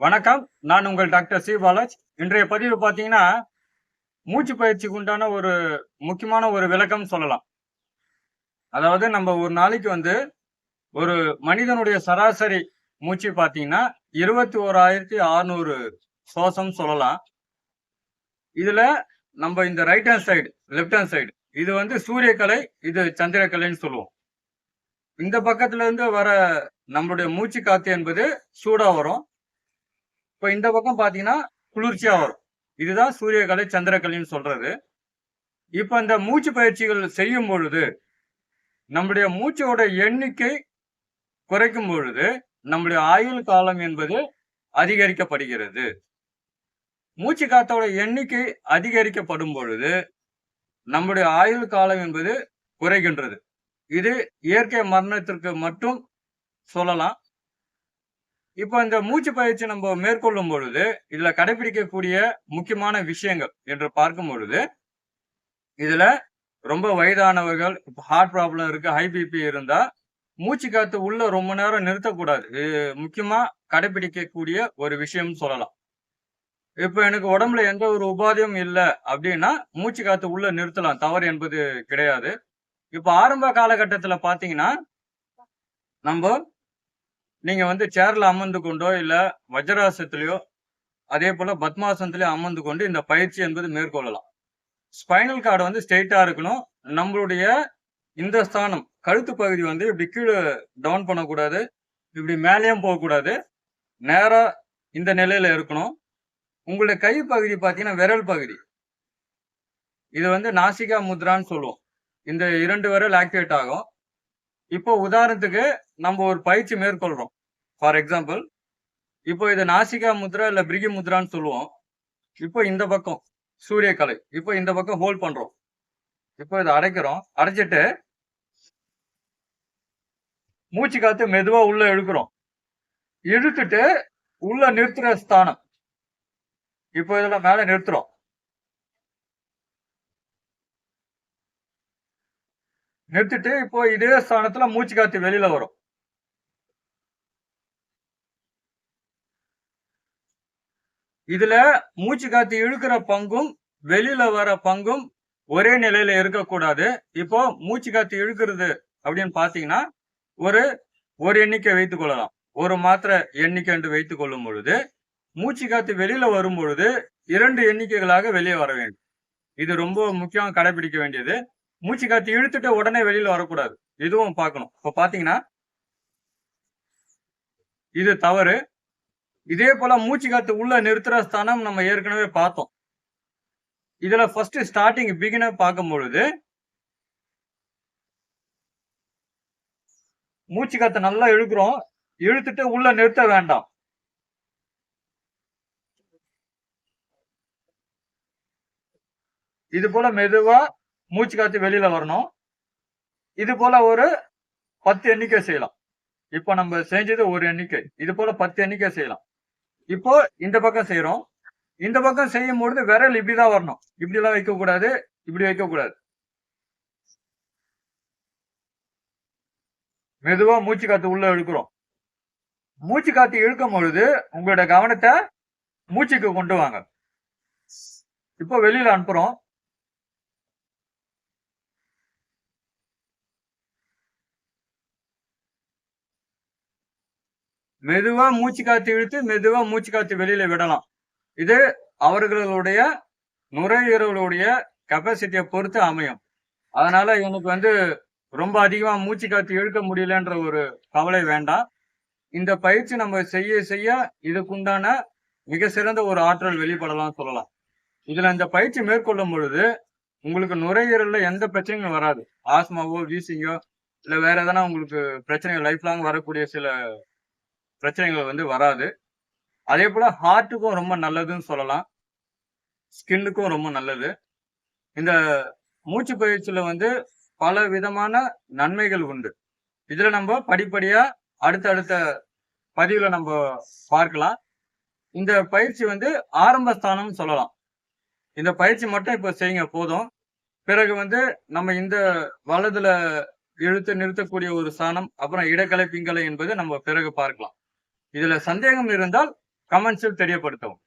வணக்கம். நான் உங்கள் டாக்டர் சி பாலாஜ். இன்றைய பதிவு பார்த்தீங்கன்னா மூச்சு பயிற்சிக்கு உண்டான ஒரு முக்கியமான ஒரு விளக்கம் சொல்லலாம். அதாவது நம்ம ஒரு நாளைக்கு வந்து ஒரு மனிதனுடைய சராசரி மூச்சு பார்த்தீங்கன்னா இருபத்தி ஓராயிரத்தி அறுநூறு சுவாசம் சொல்லலாம். இதுல நம்ம இந்த right hand side left hand side இது வந்து சூரியக்கலை இது சந்திரக்கலைன்னு சொல்லுவோம். இந்த பக்கத்துல இருந்து வர நம்மளுடைய மூச்சு காத்து என்பது சூடா வரும். இப்போ இந்த பக்கம் பாத்தீங்கன்னா குளிர்ச்சியா வரும். இதுதான் சூரியகலை சந்திரகலைன்னு சொல்றது. இப்போ இந்த மூச்சு பயிற்சிகள் செய்யும் பொழுது நம்முடைய மூச்சோட எண்ணிக்கை குறைக்கும் பொழுது நம்முடைய ஆயுள் காலம் என்பது அதிகரிக்கப்படுகிறது. மூச்சு காத்தோட எண்ணிக்கை அதிகரிக்கப்படும் பொழுது நம்முடைய ஆயுள் காலம் என்பது குறைகின்றது. இது இயற்கை மரணத்திற்கு மட்டும் சொல்லலாம். இப்போ இந்த மூச்சு பயிற்சி நம்ம மேற்கொள்ளும் பொழுது இதுல கடைபிடிக்கக்கூடிய முக்கியமான விஷயங்கள் என்று பார்க்கும் பொழுது இதுல ரொம்ப வயதானவர்கள் இப்போ ஹார்ட் ப்ராப்ளம் இருக்கு ஹை பிபி இருந்தா மூச்சு காத்து உள்ள ரொம்ப நேரம் நிறுத்தக்கூடாது. இது முக்கியமா கடைபிடிக்கக்கூடிய ஒரு விஷயம் சொல்லலாம். இப்போ எனக்கு உடம்புல எந்த ஒரு உபாதையும் இல்லை அப்படின்னா மூச்சு காத்து உள்ள நிறுத்தலாம். தவறு என்பது கிடையாது. இப்போ ஆரம்ப காலகட்டத்துல பாத்தீங்கன்னா நம்ம நீங்க வந்து சேர்ல அமர்ந்து கொண்டோ இல்ல வஜ்ராசத்திலயோ அதே போல பத்மாசனத்திலயோ அமர்ந்து கொண்டு இந்த பயிற்சி என்பது மேற்கொள்ளலாம். ஸ்பைனல் கார்டு வந்து ஸ்ட்ரெயிட்டா இருக்கணும். நம்மளுடைய இந்த ஸ்தானம் கழுத்து பகுதி வந்து இப்படி கீழே டவுன் பண்ணக்கூடாது. இப்படி மேலேயும் போகக்கூடாது. நேரா இந்த நிலையில இருக்கணும். உங்களுடைய கை பகுதி பார்த்தீங்கன்னா விரல் பகுதி. இது வந்து நாசிகா முத்ரான்னு சொல்லுவோம். இந்த இரண்டு விரல் ஆக்டிவேட் ஆகும். இப்போ உதாரணத்துக்கு நம்ம ஒரு பயிற்சி மேற்கொள்றோம். ஃபார் எக்ஸாம்பிள் இப்போ இது நாசிகா முத்ரா இல்ல பிரிகி முத்ரான்னு சொல்லுவோம். இப்போ இந்த பக்கம் சூரியகலை இப்போ இந்த பக்கம் ஹோல்ட் பண்றோம். இப்போ இதை அடைக்கிறோம். அடைச்சிட்டு மூச்சு காத்து மெதுவா உள்ள இழுக்கிறோம். இழுத்துட்டு உள்ள நிறுத்துற ஸ்தானம். இப்போ இதெல்லாம் மேல நிறுத்துறோம். நிறுத்திட்டு இப்போ இதே ஸ்தானத்துல மூச்சு காத்து வெளியில வரும். இதுல மூச்சு காத்து இழுக்கிற பங்கும் வெளியில வர பங்கும் ஒரே நிலையில இருக்கக்கூடாது. இப்போ மூச்சு காத்து இழுக்கிறது அப்படின்னு பாத்தீங்கன்னா ஒரு ஒரு எண்ணிக்கை வைத்துக் கொள்ளலாம். ஒரு மாத்திரை எண்ணிக்கை என்று வைத்துக் கொள்ளும் பொழுது மூச்சு காத்து வெளியில வரும் பொழுது இரண்டு எண்ணிக்கைகளாக வெளியே வர வேண்டும். இது ரொம்ப முக்கியம் கடைபிடிக்க வேண்டியது. மூச்சு காத்து இழுத்துட்டு உடனே வெளியில வரக்கூடாது. இதுவும் பார்க்கணும். இப்ப பாத்தீங்கன்னா இது தவறு. இதே போல மூச்சு காத்து உள்ள நிறுத்துற ஸ்தானம் நம்ம ஏற்கனவே பார்த்தோம். இதுல ஃபர்ஸ்ட் ஸ்டார்டிங் பிகினர் பார்க்கும் பொழுது மூச்சு காத்து நல்லா இழுக்கிறோம். இழுத்துட்டு உள்ள நிறுத்த வேண்டாம். இது போல மெதுவா மூச்சு காத்து வெளியில வரணும். இது போல ஒரு பத்து எண்ணிக்கை செய்யலாம். இப்போ நம்ம செஞ்சது ஒரு எண்ணிக்கை. இது போல பத்து எண்ணிக்கை செய்யலாம். இப்போ இந்த பக்கம் செய்யறோம் இந்த பக்கம் செய்யும் பொழுது விரல் இப்படிதான் வரணும். இப்படி எல்லாம் வைக்க கூடாது இப்படி வைக்க கூடாது மெதுவா மூச்சு காத்து உள்ள இழுக்கிறோம். மூச்சு காத்து இழுக்கும் பொழுது உங்களோட கவனத்தை மூச்சுக்கு கொண்டு வாங்க. இப்போ வெளியில அனுப்புறோம். மெதுவா மூச்சு காத்து இழுத்து மெதுவா மூச்சு காத்து வெளியில விடலாம். இது அவர்களுடைய நுரையீரலுடைய கெப்பாசிட்டியை பொறுத்து அமையும். அதனால எனக்கு வந்து ரொம்ப அதிகமா மூச்சு காத்து இழுக்க முடியலன்ற ஒரு கவலை வேண்டாம். இந்த பயிற்சி நம்ம செய்ய செய்ய இதுக்குண்டான மிக சிறந்த ஒரு ஆற்றல் வெளிப்படலாம் சொல்லலாம். இதுல இந்த பயிற்சி மேற்கொள்ளும் பொழுது உங்களுக்கு நுரையீரல்ல எந்த பிரச்சனையும் வராது. ஆஸ்மாவோ வீசிங்கோ இல்ல வேற எதனா உங்களுக்கு பிரச்சனைகள் லைஃப் லாங் வரக்கூடிய சில பிரச்சனைகள் வந்து வராது. அதே போல் ஹார்ட்டுக்கும் ரொம்ப நல்லதுன்னு சொல்லலாம். ஸ்கின்னுக்கும் ரொம்ப நல்லது. இந்த மூச்சு பயிற்சியில் வந்து பல விதமான நன்மைகள் உண்டு. இதில் நம்ம படிப்படியாக அடுத்தடுத்த பதிவில் நம்ம பார்க்கலாம். இந்த பயிற்சி வந்து ஆரம்ப ஸ்தானம்னு சொல்லலாம். இந்த பயிற்சி மட்டும் இப்போ செய்யுங்க போதும். பிறகு வந்து நம்ம இந்த வலதுல இழுத்து நிறுத்தக்கூடிய ஒரு ஸ்தானம் அப்புறம் இடக்கலை பிங்கலை என்பது நம்ம பிறகு பார்க்கலாம். இதுல சந்தேகம் இருந்தால் கமெண்ட்ஸில் தெரியப்படுத்தவும்.